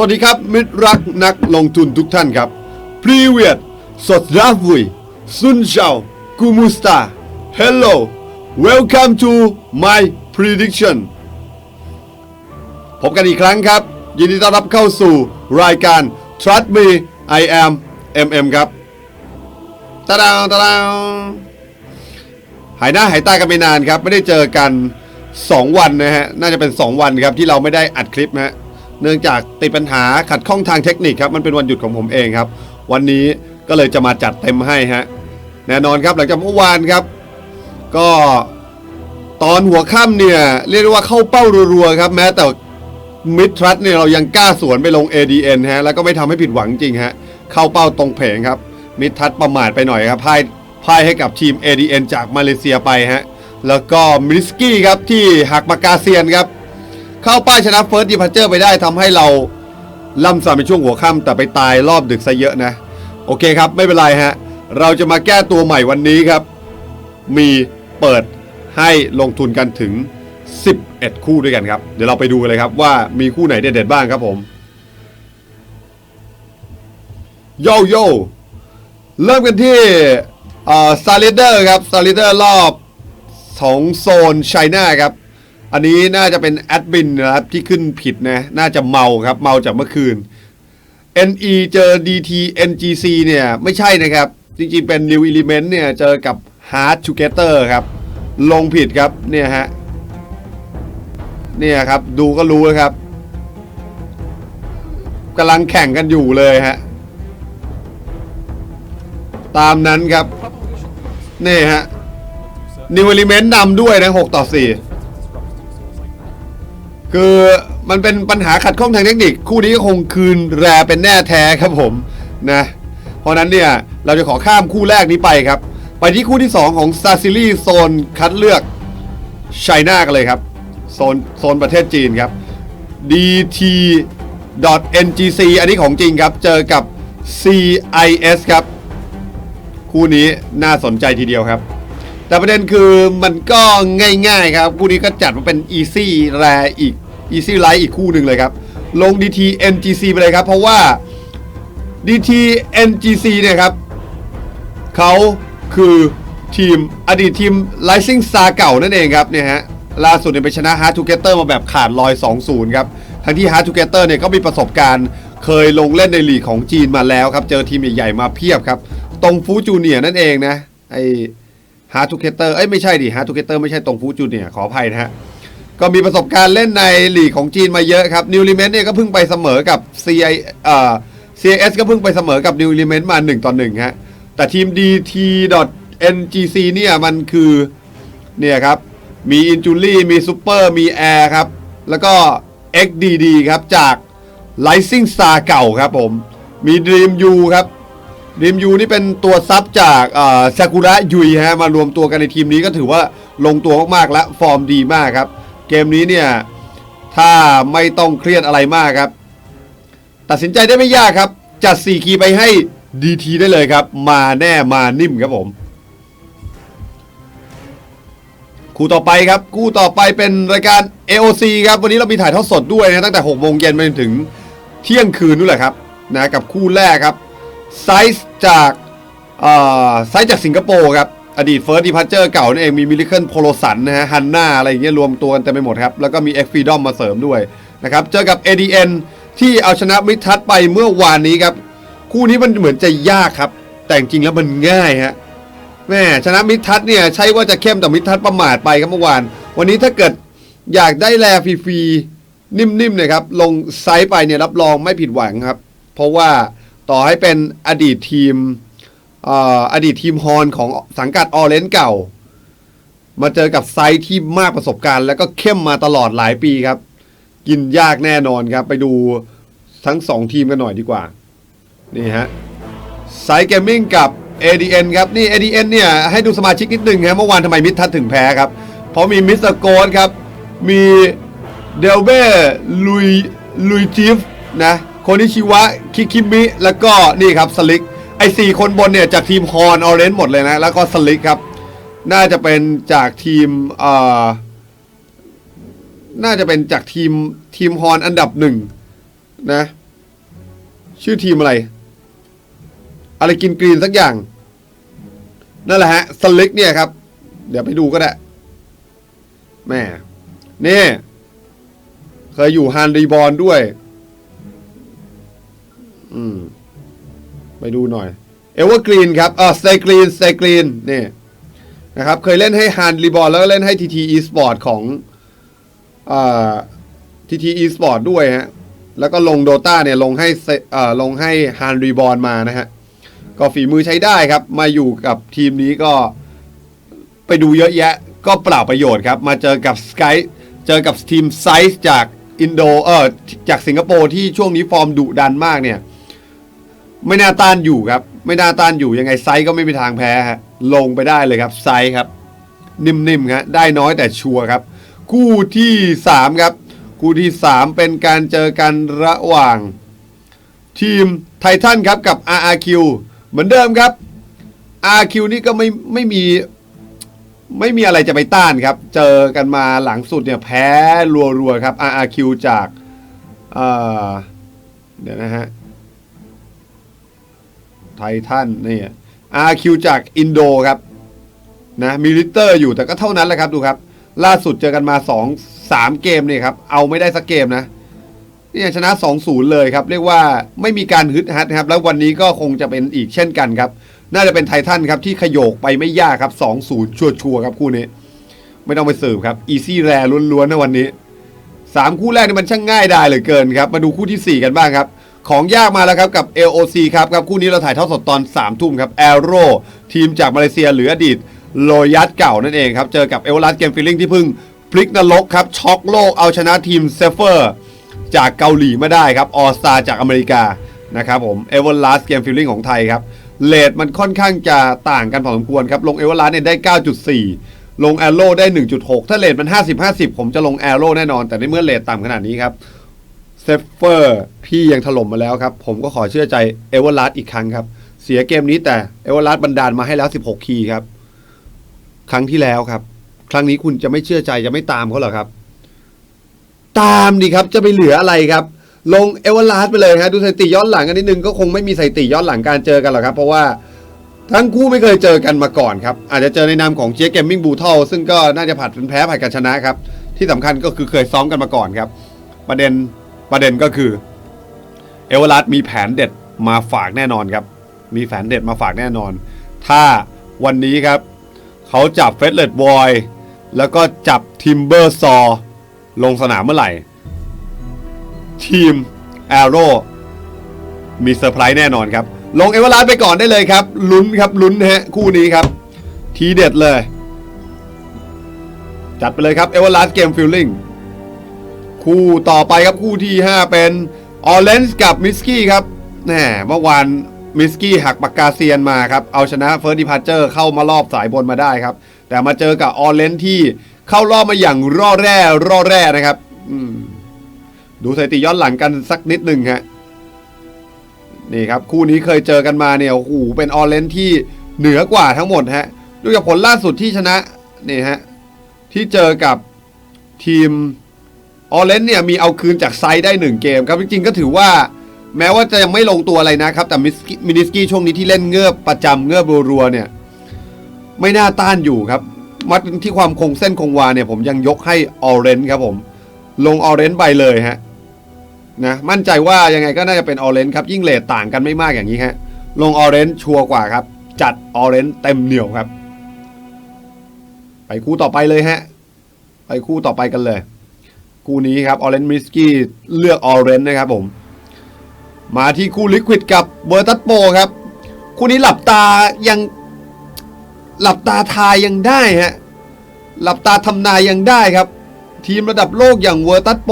สวัสดีครับ มิตรรักนักลงทุนทุกท่านครับพรีเวียดสดราฟุยซุนเฉากูมูสตาเฮลโลวอลคัมทูมายพ r e d i c t i o n พบกันอีกครั้งครับ ยินดีต้อนรับเข้าสู่รายการ Trust Me I am MM ครับตาดาวตาดาวหายหน้าหายตากันไปนานครับ ไม่ได้เจอกัน 2 วันนะฮะ น่าจะเป็น 2 วันครับที่เราไม่ได้อัดคลิปนะฮะ เนื่องจากติดปัญหาขัดข้องทางเทคนิคครับมันเป็นวันหยุดของผมเองครับ วันนี้ก็เลยจะมาจัดเต็มให้ฮะแน่นอนครับหลังจากเมื่อวานครับ ก็ตอนหัวค่ำเนี่ยเรียกได้ว่าเข้าเป้ารัวๆครับ แม้แต่มิดทรัสเนี่ยเรายังกล้าสวนไปลง ADN ฮะแล้วก็ไม่ทำให้ผิดหวังจริงฮะเข้าเป้าตรงเพงครับ มิดทรัสประมาทไปหน่อยครับพ่ายพ่ายให้กับทีม ADN จากมาเลเซียไปฮะแล้วก็มิสกี้ครับที่หักปากกาเซียนครับ เข้าป้ายชนะเฟิร์สดีพัเจอร์ไปได้ทำให้เราล่ำสันในช่วงหัวค่ำแต่ไปตายรอบดึกซะเยอะนะ โอเคครับ ไม่เป็นไรฮะ เราจะมาแก้ตัวใหม่วันนี้ครับ มีเปิดให้ลงทุนกันถึง 11 คู่ด้วยกันครับ เดี๋ยวเราไปดูกันเลยครับว่ามีคู่ไหนเด็ดๆบ้างครับผมโยโย่เริ่มกันที่ซาลิเดอร์ครับซาลิเดอร์รอบของโซนไชน่าครับ อันนี้น่าจะเป็นแอดมินนะครับที่ขึ้นผิดนะน่าจะเมาครับ เมาจากเมื่อคืน NE เจอ DT NGC เนี่ย ไม่ใช่นะครับ จริงๆเป็น New Element เนี่ย เจอกับ Hard Together ครับ ลงผิดครับ เนี่ยฮะ เนี่ยครับ ดูก็รู้ครับกำลังแข่งกันอยู่เลยฮะ ตามนั้นครับ นี่ฮะ New Element นำด้วยนะ 6 ต่อ 4 คือมันเป็นปัญหาขัดข้องทางเทคนิค คู่นี้ก็คงคืนแรเป็นแน่แท้ครับผมนะ เพราะนั้นเนี่ยเราจะขอข้ามคู่แรกนี้ไปครับ ไปที่คู่ที่ 2 ของซาซิลีโซนคัดเลือกไชน่ากันเลยครับโซนโซนประเทศจีนครับ dt.ngc อันนี้ของจริงครับ เจอกับ CIS ครับ คู่นี้น่าสนใจทีเดียวครับ แต่ประเด็นคือมันก็ง่ายๆครับ คู่นี้ก็จัดมาเป็น Easy แรอีก Easy Light อีกคู่หนึ่งเลยครับ ลง DT NGC ไปเลยครับ เพราะว่า DT NGC เนี่ยครับเขาคือทีมอดีตทีม Rising Star เก่านั่นเองครับเนี่ยฮะล่าสุดเนี่ยไปชนะ Hard Together มาแบบขาดลอย 2-0 ครับ ทั้งที่ Hard Together เนี่ยก็มีประสบการณ์ เคยลงเล่นในลีกของจีนมาแล้วครับ เจอทีมใหญ่ๆมาเพียบครับ ตรงฟูจูเนียนั่นเองนะไอ ฮาร์ทูเกเตอร์เอ้ยไม่ใช่ดิฮาร์ทูเกเตอร์ไม่ใช่ตรงฟูจูเนียขออภัยนะฮะก็มีประสบการณ์เล่นในลีกของจีนมาเยอะครับนิวลิเมนต์เนี่ยก็เพิ่งไปเสมอกับ CI เอ่อ CIS ก็เพิ่งไปเสมอกับนิวลิเมนต์มา1ต่อ1ฮะแต่ทีม DT.NGC เนี่ยมันคือเนี่ยครับมีอินจูรี่มีซูเปอร์มีแอร์ครับแล้วก็ XDD ครับจาก Rising Star เก่าครับผม มี Dream U ครับ ดีมยูนี่เป็นตัวซับจากซากุระยุยฮะมารวมตัวกันในทีมนี้ก็ถือว่าลงตัวมากๆและฟอร์มดีมากครับ เกมนี้เนี่ยถ้าไม่ต้องเครียดอะไรมากครับ ตัดสินใจได้ไม่ยากครับ จัด 4 คีย์ไปให้ DT ได้เลยครับ มาแน่มานิ่มครับผม คู่ต่อไปครับ คู่ต่อไปเป็นรายการ AOC ครับ วันนี้เรามีถ่ายทอดสดด้วยนะตั้งแต่6โมงเย็นไปจนถึงเที่ยงคืนนู่นแหละครับนะกับคู่แรกครับ ไซส์จากเอ่อไซส์จากสิงคโปร์ครับ อดีตเฟิร์สดีพัชเจอร์เก่านั่นเองมีมิลิเคิลโพโลสันนะฮะฮันน่าอะไรอย่างเงี้ยรวมตัวกันเต็มไปหมดครับ แล้วก็มีเอ็กฟีดอมมาเสริมด้วยนะครับ เจอกับ ADN ที่เอาชนะมิทัศไปเมื่อวานนี้ครับ คู่นี้มันเหมือนจะยากครับ แต่จริงแล้วมันง่ายฮะแม่ชนะมิทัศเนี่ยใช่ว่าจะเข้มแต่มิทัศประมาทไปครับเมื่อวาน วันนี้ถ้าเกิดอยากได้แลฟรีๆนิ่มๆเนี่ยครับลงไซส์ไปเนี่ยรับรองไม่ผิดหวังครับ เพราะว่า ต่อให้เป็นอดีตทีมออดีตทีมฮอนของสังกัดออเรนเก่า มาเจอกับไซส์ที่มากประสบการณ์ แล้วก็เข้มมาตลอดหลายปีครับ กินยากแน่นอนครับ ไปดูทั้งสองทีมกันหน่อยดีกว่า นี่ฮะไซส์เกมมิ่งกับ ADN ครับ นี่ ADN เนี่ยให้ดูสมาชิกนิดนึงครับเมื่อวานทำไมมิดทัดถึงแพ้ครับ เพราะมีมิสเตอร์โกนครับ มีเดลเบ้ลุยลุยจิฟนะ คนนิชิวะคิคิมิ แล้วก็นี่ครับสลิกไอ้สี่คนบนเนี่ยจากทีมฮอนออเรนหมดเลยนะ แล้วก็สลิกครับ น่าจะเป็นจากทีมเอ่อน่าจะเป็นจากทีมทีมฮอนอันดับหนึ่งนะ ชื่อทีมอะไร อะไรกินกรีนสักอย่าง นั่นแหละฮะสลิกเนี่ยครับ เดี๋ยวไปดูก็ได้แม่นี่ เคยอยู่ฮันรีบอลด้วย อืม ไปดูหน่อยเอเวอร์กรีนครับเออสเตกรีนสเตกรีนนี่นะครับ เคยเล่นให้ฮันรีบอลแล้วก็เล่นให้ทีทีอีสปอร์ตของอ่าทีทีอีสปอร์ตด้วยฮะ แล้วก็ลงโดตาเนี่ยลงให้เอ่อลงให้ฮันรีบอลมานะฮะ ก็ฝีมือใช้ได้ครับ มาอยู่กับทีมนี้ก็ไปดูเยอะแยะก็เปล่าประโยชน์ครับ มาเจอกับสกายเจอกับทีมไซส์จากอินโดเออจากสิงคโปร์ที่ช่วงนี้ฟอร์มดุดันมากเนี่ย ไม่น่าต้านอยู่ครับ ไม่น่าต้านอยู่ยังไงไซก็ไม่มีทางแพ้ฮะลงไปได้เลยครับไซครับ นิ่มๆครับได้น้อยแต่ชัวร์ครับ คู่ที่ 3 ครับ คู่ที่ 3 เป็นการเจอกันระหว่าง ทีมไททันครับกับ RRQ เหมือนเดิมครับ RRQ นี่ก็ไม่ไม่มีไม่มีอะไรจะไปต้านครับ เจอกันมาหลังสุดเนี่ยแพ้รัวๆครับ RRQ จากเเดี๋ยวนะฮะ ไททันนี่ RQ จากอินโดครับนะมีลิเตอร์อยู่แต่ก็เท่านั้นแหละครับดูครับ ล่าสุดเจอกันมา 2 3 เกมนี่ครับ เอาไม่ได้สักเกมนะนี่ชนะ 2-0 เลยครับ เรียกว่าไม่มีการฮึดฮัดครับ แล้ววันนี้ก็คงจะเป็นอีกเช่นกันครับ น่าจะเป็นไททันครับที่ขยโยกไปไม่ยากครับ 2-0 ชัวร์ๆครับคู่นี้ ไม่ต้องไปสืบครับอีซี่แรล้วนๆนะวันนี้สามคู่แรกนี่มันช่างง่ายได้เหลือเกินครับ มาดูคู่ที่ 4 กันบ้างครับ ของยากมาแล้วครับกับ LOC ครับครับคู่นี้เราถ่ายทอดสดตอน3ทุ่มครับ a อโรทีมจากมาเลเซียหรืออดีตโลยัสเก่านั่นเองครับ เจอกับเอเวอร์ลัสเกมฟิลลิ่งที่เพิ่งพลิกนรกครับ ช็อกโลกเอาชนะทีมเซฟเฟอร์จากเกาหลีมาได้ครับออสตาจากอเมริกานะครับผมเอเวอร์ลัสเกมฟิลลิ่งของไทยครับเลทมันค่อนข้างจะต่างกันพอสมควรครับ ลงเอเวอร์ลัสเนี่ยได้ 9.4 ลงแอโร่ได้ 1.6 ถ้าเลทมัน 50-50 ผมจะลงแอโร่แน่นอน แต่ในเมื่อเลทต่ำขนาดนี้ครับ ซฟเฟอร์พี่ยังถล่มมาแล้วครับ ผมก็ขอเชื่อใจเอเวอร์ลัสอีกครั้งครับ เสียเกมนี้แต่เอเวอร์ลัสบันดาลมาให้แล้ว 16 คีย์ครับ ครั้งที่แล้วครับ ครั้งนี้คุณจะไม่เชื่อใจจะไม่ตามเขาเหรอครับ ตามดิครับจะไปเหลืออะไรครับ ลงเอเวอร์ลัสไปเลยครับดูสถิติย้อนหลังกันนิดนึงก็คงไม่มีสถิติย้อนหลังการเจอกันหรอกครับ เพราะว่าทั้งคู่ไม่เคยเจอกันมาก่อนครับ อาจจะเจอในนามของเจ e เกมมิ่งบูทัลซึ่งก็น่าจะผัดเป็นแพ้ผัดกันชนะครับ ที่สำคัญก็คือเคยซ้อมกันมาก่อนครับ ประเด็น ประเด็นก็คือเอเวอร์ลัสมีแผนเด็ดมาฝากแน่นอนครับ มีแผนเด็ดมาฝากแน่นอน ถ้าวันนี้ครับเขาจับเฟสเลดบอยแล้วก็จับทิมเบอร์ซอลงสนามเมื่อไหร่ ทีมแอโร่มีเซอร์ไพรส์แน่นอนครับ ลงเอเวอร์ลัสไปก่อนได้เลยครับ ลุ้นครับลุ้นฮะคู่นี้ครับ ทีเด็ดเลย จัดไปเลยครับเอเวอร์ลัสเกมฟิลลิ่ง คู่ต่อไปครับคู่ที่ 5 เป็นออเรนจ์กับมิสกี้ครับแหมเมื่อวานมิสกี้หักปากกาเซียนมาครับ เอาชนะเฟิร์สดิพาร์เจอร์เข้ามารอบสายบนมาได้ครับ แต่มาเจอกับออเรนจ์ที่เข้ารอบมาอย่างร่อแร่ร่อแร่นะครับดูสถิติย้อนหลังกันสักนิดหนึ่งฮะนี่ครับ คู่นี้เคยเจอกันมาเนี่ยโอ้โหเป็นออเรนจ์ที่เหนือกว่าทั้งหมดฮะดูจากผลล่าสุดที่ชนะนี่ฮะที่เจอกับทีม ออเรนจ์เนี่ยมีเอาคืนจากไซด์ได้หนึ่งเกมครับ จริงๆ ก็ถือว่าแม้ว่าจะยังไม่ลงตัวอะไรนะครับ แต่มิสกิมินิสกี้ช่วงนี้ที่เล่นเงือบประจำเงือบรัวๆเนี่ยไม่น่าต้านอยู่ครับ มัดที่ความคงเส้นคงวาเนี่ยผมยังยกให้ออเรนจ์ครับผมลงออเรนจ์ไปเลยฮะนะมั่นใจว่ายังไงก็น่าจะเป็นออเรนจ์ครับยิ่งเลทต่างกันไม่มากอย่างนี้ฮะลงออเรนจ์ชัวร์กว่าครับ จัดออเรนจ์เต็มเหนียวครับ ไปคู่ต่อไปเลยฮะไปคู่ต่อไปกันเลย คู่นี้ครับออเรนจ์มิสกี้เลือกออเรนจ์นะครับผม มาที่คู่ลิควิดกับเบอร์ตัสโปครับ คู่นี้หลับตายังหลับตาทายยังได้ฮะหลับตาทำนายยังได้ครับ ทีมระดับโลกอย่างเวอร์ตัสโป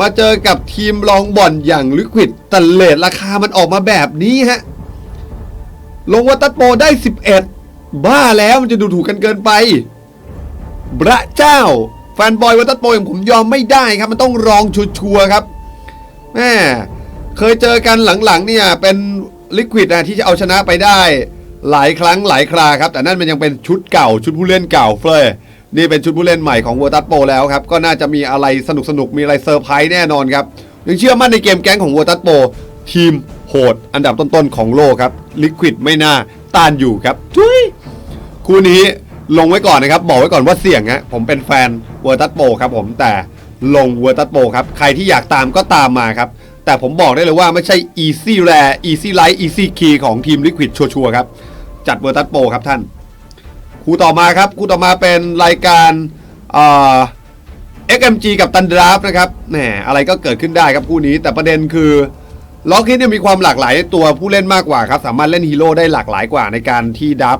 มาเจอกับทีมรองบ่อนอย่างลิควิดแต่เลทราคามันออกมาแบบนี้ฮะลงเวอร์ตัสโปได้ 11 บ้าแล้วมันจะดูถูกกันเกินไป พระเจ้า แฟนบอยเวอร์ตัสโปอย่างผมยอมไม่ได้ครับ มันต้องรองชัวร์ครับแม่เคยเจอกันหลังๆเนี่ยเป็นลิควิดนะที่จะเอาชนะไปได้ หลายครั้งหลายคราครับ แต่นั่นมันยังเป็นชุดเก่าชุดผู้เล่นเก่าเฟลยนี่เป็นชุดผู้เล่นใหม่ของ Virtus Pro แล้วครับ ก็น่าจะมีอะไรสนุกสนุกมีอะไรเซอร์ไพรส์แน่นอนครับยังเชื่อมั่นในเกมแก๊งของ Virtus Pro ทีมโหดอันดับต้นๆของโลกครับ Liquid ไม่น่าต้านอยู่ครับทุยคู่นี้ ลงไว้ก่อนนะครับ บอกไว้ก่อนว่าเสี่ยงฮะผมเป็นแฟน Virtus Pro ครับผมแต่ลง Virtus Pro ครับใครที่อยากตามก็ตามมาครับ แต่ผมบอกได้เลยว่าไม่ใช่ Easy Rare Easy Light Easy Key ของทีม Liquid ชัวร์ๆครับ จัด Virtus Pro ครับท่านคู่ต่อมาครับคู่ต่อมาเป็นรายการเอ่อ XMG กับตันดราฟนะครับแหมอะไรก็เกิดขึ้นได้ครับคู่นี้ แต่ประเด็นคือล็อกคิดเนี่ยมีความหลากหลายตัวผู้เล่นมากกว่าครับ สามารถเล่นฮีโร่ได้หลากหลายกว่าในการที่ดับ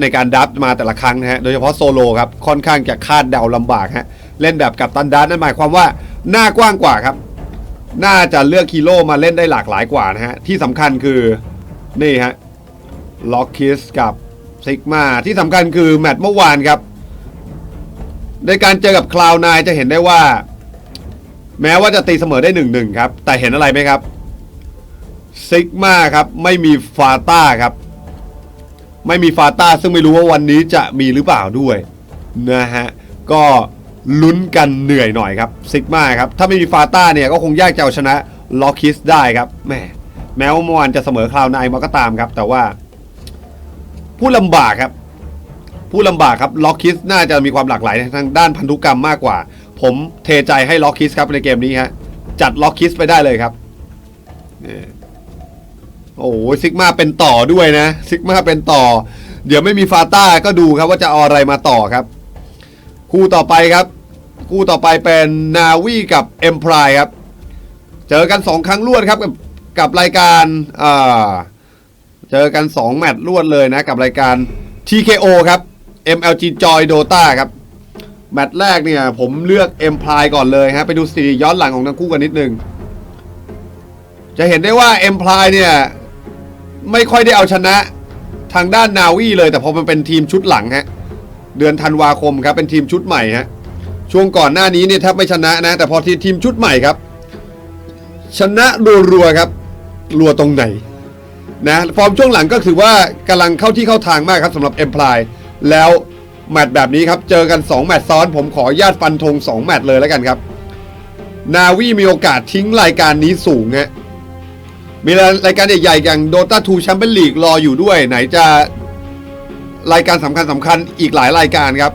ในการดับมาแต่ละครั้งนะฮะ โดยเฉพาะโซโลครับ ค่อนข้างจะคาดเดาลำบากฮะ เล่นแบบกับตันดรานั่นหมายความว่าหน้ากว้างกว่าครับ น่าจะเลือกฮีโร่มาเล่นได้หลากหลายกว่านะฮะ ที่สำคัญคือนี่ฮะล็อกคิสกับซิกมาที่สำคัญคือแมตช์เมื่อวานครับ ในการเจอกับคลาวนายจะเห็นได้ว่า แม้ว่าจะตีเสมอได้หนึ่งหนึ่งครับ แต่เห็นอะไรไหมครับซิกมาครับไม่มีฟาต้าครับ ไม่มีฟาต้าซึ่งไม่รู้ว่าวันนี้จะมีหรือเปล่าด้วยนะฮะก็ลุ้นกันเหนื่อยหน่อยครับซิกมาครับถ้าไม่มีฟาต้าเนี่ยก็คงยากจะเอาชนะล็อกคิสได้ครับแหมแม้ว่าเมื่อวานจะเสมอคลาวนายมาก็ตามครับ แต่ว่าผู้ลำบากครับ ผู้ลำบากครับล็อกคิสน่าจะมีความหลากหลายทางด้านพันธุกรรมมากกว่า ผมเทใจให้ล็อกคิสครับในเกมนี้ฮะจัดล็อกคิสไปได้เลยครับนี่ โอ้โหซิกมาเป็นต่อด้วยนะซิกมาเป็นต่อ เดี๋ยวไม่มีฟาต้าก็ดูครับว่าจะเอาอะไรมาต่อครับ คู่ต่อไปครับ คู่ต่อไปเป็นนาวีกับเอ็มพรายครับ เจอกันสองครั้งรวดครับกับกับรายการอ่าเจอกัน 2 แมตช์รวดเลยนะกับรายการ TKO ครับ MLG Joy Dota ครับ แมตช์แรกเนี่ยผมเลือก M p l y ก่อนเลยฮะไปดูสถิติย้อนหลังของทั้งคู่กันนิดนึง จะเห็นได้ว่า M p l y เนี่ย ไม่ค่อยได้เอาชนะทางด้านนาวีเลย แต่พอมันเป็นทีมชุดหลังฮะเดือนธันวาคมครับเป็นทีมชุดใหม่ฮะช่วงก่อนหน้านี้เนี่ยแทบไม่ชนะนะ แต่พอทีทีมชุดใหม่ครับ ชนะรัวๆครับรัวตรงไหนนะฟอร์มช่วงหลังก็ถือว่ากำลังเข้าที่เข้าทางมากครับสำหรับ e m p l y แล้วแมตช์แบบนี้ครับ เจอกัน 2 แมตช์ซ้อน ผมขอญาตฟันธง2 แมตช์เลยแล้วกันครับ นาวีมีโอกาสทิ้งรายการนี้สูงฮะ มีรายการใหญ่ๆอย่าง Dota 2 Champions League รออยู่ด้วย ไหนจะรายการสำคัญสำคัญอีกหลายรายการครับ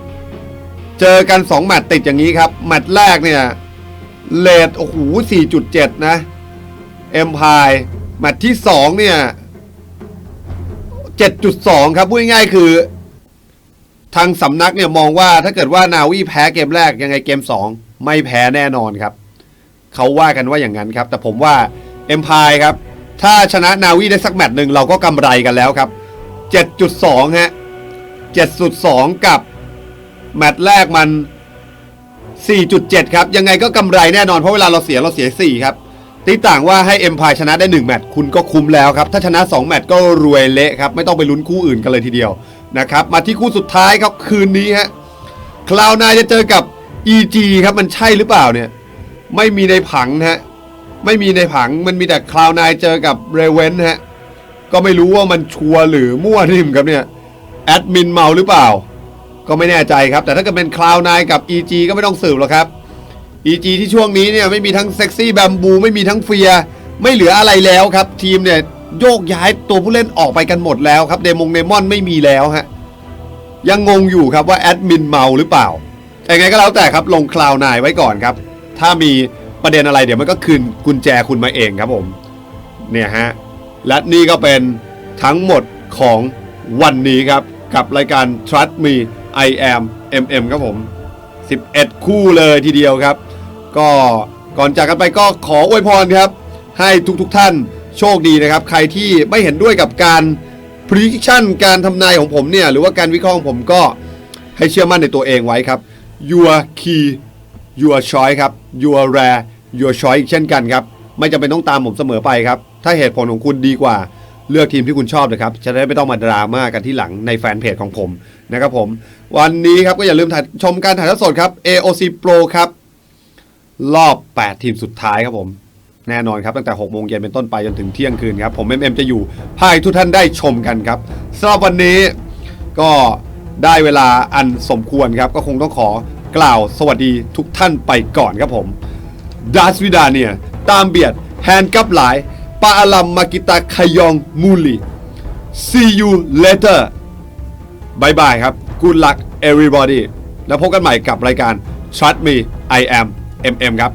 เจอกัน 2 แมตช์ติดอย่างนี้ครับ แมตช์แรกเนี่ยเลดโอ้โห 4.7 นะเอ็มพายแมตช์ที่ 2 เนี่ย 7.2 ครับพูดง่ายๆคือ ทางสำนักเนี่ยมองว่าถ้าเกิดว่านาวีแพ้เกมแรกยังไงเกม 2 ไม่แพ้แน่นอนครับ เขาว่ากันว่าอย่างนั้นครับ แต่ผมว่าเอ็มพายครับ ถ้าชนะนาวีได้สักแมตช์หนึ่งเราก็กำไรกันแล้วครับ 7.2 ฮะ 7.2 กับ แมตช์แรกมัน 4.7 ครับ ยังไงก็กำไรแน่นอน เพราะเวลาเราเสียเราเสีย 4 ครับ ตีต่างว่าให้เอ็มพายชนะได้ 1 แมตช์คุณก็คุ้มแล้วครับ ถ้าชนะ 2 แมตช์ก็รวยเละครับ ไม่ต้องไปลุ้นคู่อื่นกันเลยทีเดียวนะครับ มาที่คู่สุดท้ายครับคืนนี้ฮะคลาวนายจะเจอกับ EG ครับมันใช่หรือเปล่าเนี่ย ไม่มีในผังฮะ ไม่มีในผังมันมีแต่คลาวนายเจอกับเรเวนฮะ ก็ไม่รู้ว่ามันชัวหรือมั่วทิมครับเนี่ย แอดมินเมาหรือเปล่า ก็ไม่แน่ใจครับ แต่ถ้าเกิดเป็นคลาวนายกับ EG ก็ไม่ต้องสืบหรอกครับ EG ที่ช่วงนี้เนี่ยไม่มีทั้งเซ็กซี่แบมบูไม่มีทั้งเฟีย ไม่เหลืออะไรแล้วครับ ทีมเนี่ยโยกย้ายตัวผู้เล่นออกไปกันหมดแล้วครับเดมงเดมอนไม่มีแล้วฮะยังงงอยู่ครับว่าแอดมินเมาหรือเปล่าแต่ไงก็แล้วแต่ครับลงคลาวนายไว้ก่อนครับ ถ้ามี ประเด็นอะไรเดี๋ยวมันก็คืนกุญแจคุณมาเองครับผมเนี่ยฮะและนี่ก็เป็นทั้งหมดของวันนี้ครับ กับรายการ Trust Me I Am MM ครับผม 11 คู่เลยทีเดียวครับ ก็ก่อนจากกันไปก็ขออวยพรครับ ให้ทุกๆทท่านโชคดีนะครับ ใครที่ไม่เห็นด้วยกับการ prediction การทำนายของผมเนี่ย หรือว่าการวิเคราะห์ของผมก็ให้เชื่อมั่นในตัวเองไว้ครับ your key your choice ครับ your rare your choice อีกเช่นกันครับ ไม่จำเป็นต้องตามผมเสมอไปครับ ถ้าเหตุผลของคุณดีกว่า เลือกทีมที่คุณชอบเลยครับ จะได้ไม่ต้องมาดราม่ากันที่หลังในแฟนเพจของผมนะครับผม วันนี้ครับก็อย่าลืมชมการถ่ายทอดสดครับ AOC Pro ครับ รอบ 8 ทีมสุดท้ายครับผมแน่นอนครับ ตั้งแต่ 6 โมงเย็นเป็นต้นไปจนถึงเที่ยงคืนครับ ผมเอ็มเอ็มจะอยู่พาให้ทุกท่านได้ชมกันครับสำหรับวันนี้ก็ได้เวลาอันสมควรครับ ก็คงต้องขอกล่าวสวัสดีทุกท่านไปก่อนครับผม ดาสวิดาเนีย ตามเบียด แฮนกับหลาย ปาอลัมมากิตาคยองมูลี see you later บายบายครับ good luck everybody แล้วพบกันใหม่กับรายการ Trust me I am MM ครับ